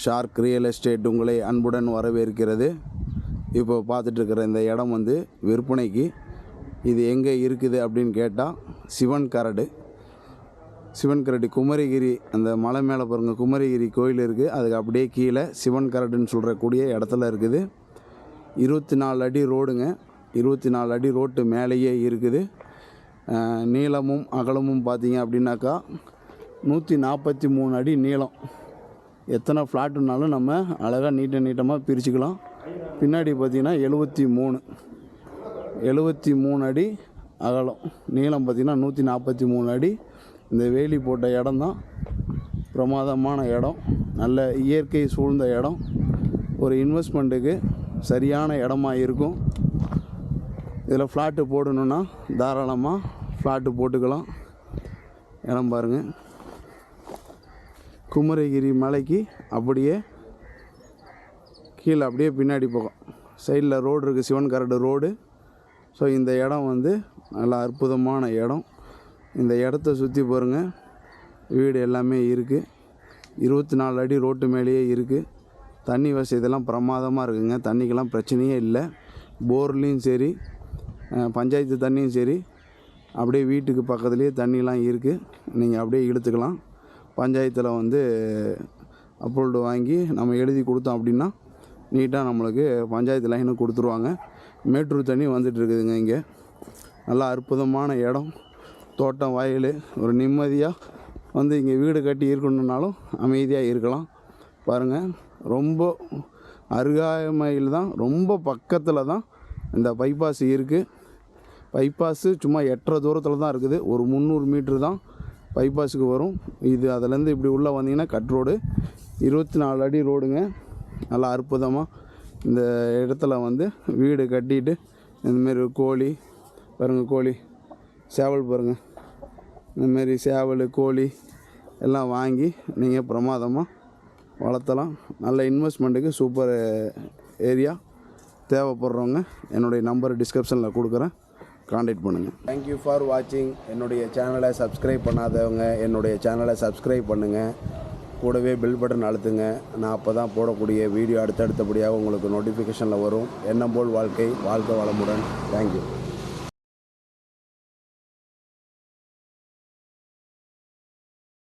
Shark real estate உங்களை அன்புடன் வரவேற்கிறது. இப்போ பார்த்துட்ருக்கிற இந்த இடம் வந்து விற்பனைக்கு இது எங்கே இருக்குது அப்படின்னு கேட்டால் சிவன் கரடு. சிவன் கரடி குமரிகிரி அந்த மலை மேலே பாருங்கள் குமரிகிரி கோயில் இருக்குது அதுக்கு அப்படியே கீழே சிவன் கரடுன்னு சொல்கிறக்கூடிய இடத்துல இருக்குது. இருபத்தி நாலு அடி ரோடுங்க. இருபத்தி நாலு அடி ரோட்டு மேலேயே இருக்குது. நீளமும் அகலமும் பார்த்தீங்க அப்படின்னாக்கா நூற்றி நாற்பத்தி மூணு அடி நீளம். எத்தனை ஃப்ளாட்டுனாலும் நம்ம அழகாக நீட்ட நீட்டமாக பிரிச்சுக்கலாம். பின்னாடி பார்த்திங்கன்னா எழுபத்தி மூணு. எழுபத்தி மூணு அடி அகலம். நீளம் பார்த்தீங்கன்னா நூற்றி நாற்பத்தி மூணு அடி. இந்த வேலி போட்ட இடம்தான் பிரமாதமான இடம். நல்ல இயற்கை சூழ்ந்த இடம். ஒரு இன்வெஸ்ட்மெண்ட்டுக்கு சரியான இடமா இருக்கும். இதில் ஃப்ளாட்டு போடணுன்னா தாராளமாக ஃப்ளாட்டு போட்டுக்கலாம். இடம் பாருங்கள் குமரகிரி மலைக்கு அப்படியே கீழே அப்படியே பின்னாடி போகும். சைடில் ரோடு இருக்குது சிவன் கரடு ரோடு. ஸோ இந்த இடம் வந்து நல்லா அற்புதமான இடம். இந்த இடத்த சுற்றி பாருங்கள் வீடு எல்லாமே இருக்குது இருபத்தி நாலு அடி ரோட்டு மேலேயே இருக்குது தண்ணி வசதியெல்லாம் பிரமாதமாக இருக்குங்க. தண்ணிக்கெல்லாம் பிரச்சனையே இல்லை. போர்லேயும் சரி பஞ்சாயத்து தண்ணியும் சரி. அப்படியே வீட்டுக்கு பக்கத்துலேயே தண்ணிலாம் இருக்குது நீங்கள் அப்படியே இழுத்துக்கலாம். பஞ்சாயத்தில் வந்து அப்ரூவ்டு வாங்கி நம்ம எழுதி கொடுத்தோம் அப்படின்னா நீட்டாக நம்மளுக்கு பஞ்சாயத்து லைனு கொடுத்துருவாங்க. மேட்டூர் தண்ணி வந்துட்டுருக்குதுங்க இங்கே. நல்லா அற்புதமான இடம். தோட்டம் வயல் ஒரு நிம்மதியாக வந்து இங்கே வீடு கட்டி இருக்கணுன்னாலும் அமைதியாக இருக்கலாம். பாருங்கள் ரொம்ப அருகாமையில் தான் ரொம்ப பக்கத்தில் தான் இந்த பைபாஸ் இருக்குது பைபாஸு சும்மா எட்டரை தூரத்தில் தான் இருக்குது. ஒரு முந்நூறு மீட்ரு தான். பைபாஸுக்கு வரும். இது அதுலேருந்து இப்படி உள்ளே வந்தீங்கன்னா கட் ரோடு. இருபத்தி நாலு அடி ரோடுங்க. நல்லா அற்புதமாக இந்த இடத்துல வந்து வீடு கட்டிட்டு இந்தமாரி கோழி பாருங்கள் கோழி சேவல் பாருங்கள் இந்தமாரி சேவல் கோழி எல்லாம் வாங்கி நீங்கள் பிரமாதமாக வளர்த்தலாம். நல்ல இன்வெஸ்ட்மெண்ட்டுக்கு சூப்பர் ஏரியா தேவைப்படுறவங்க என்னுடைய நம்பர் டிஸ்கிரிப்ஷனில் கொடுக்குறேன். காண்டாக்ட் பண்ணுங்கள் தேங்க்யூ ஃபார் வாட்சிங் என்னுடைய சேனலை சப்ஸ்கிரைப் பண்ணாதவங்க என்னுடைய சேனலை சப்ஸ்கிரைப் பண்ணுங்கள் கூடவே பெல் பட்டன் அழுத்துங்க. நான் அப்போ தான் போடக்கூடிய வீடியோ அடுத்தடுத்தபடியாக உங்களுக்கு நோட்டிஃபிகேஷனில் வரும். எண்ணம் போல் வாழ்க்கை வாழ்க்கை வளமுடன். தேங்க்யூ